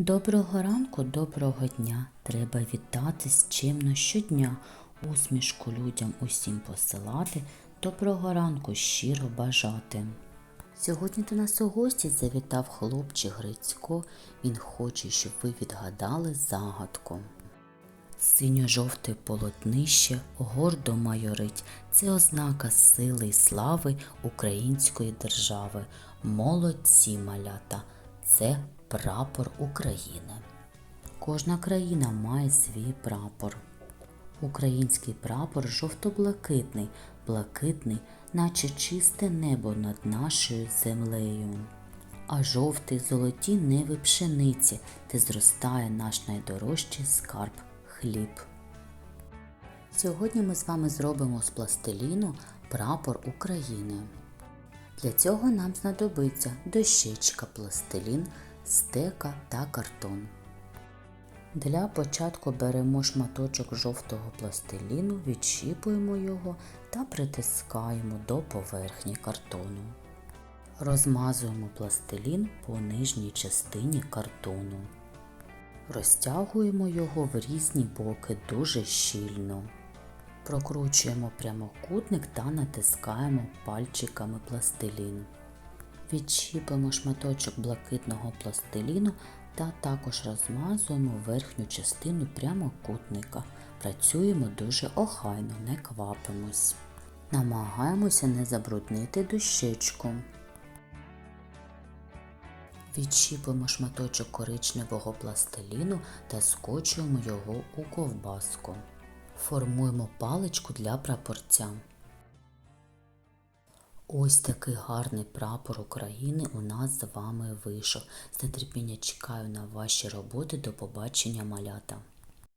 Доброго ранку, доброго дня. Треба вітатись чимно щодня, усмішку людям усім посилати, доброго ранку щиро бажати. Сьогодні до нас у гості завітав хлопчик Грицько. Він хоче, щоб ви відгадали загадку. Синьо-жовте полотнище гордо майорить. Це ознака сили й слави української держави. Молодці малята. Це прапор України. Кожна країна має свій прапор. Український прапор жовто-блакитний, блакитний, наче чисте небо над нашою землею. А жовтий золоті неви пшениці, де зростає наш найдорожчий скарб хліб. Сьогодні ми з вами зробимо з пластиліну прапор України. Для цього нам знадобиться дощечка, пластилін, стека та картон. Для початку беремо шматочок жовтого пластиліну, відщіпуємо його та притискаємо до поверхні картону. Розмазуємо пластилін по нижній частині картону. Розтягуємо його в різні боки дуже щільно. Прокручуємо прямокутник та натискаємо пальчиками пластилін. Відчіпимо шматочок блакитного пластиліну та також розмазуємо верхню частину прямокутника. Працюємо дуже охайно, не квапимось. Намагаємося не забруднити дощечку. Відчіпуємо шматочок коричневого пластиліну та скочуємо його у ковбаску. Формуємо паличку для прапорця. Ось такий гарний прапор України у нас з вами вийшов. З нетерпіння чекаю на ваші роботи. До побачення, малята!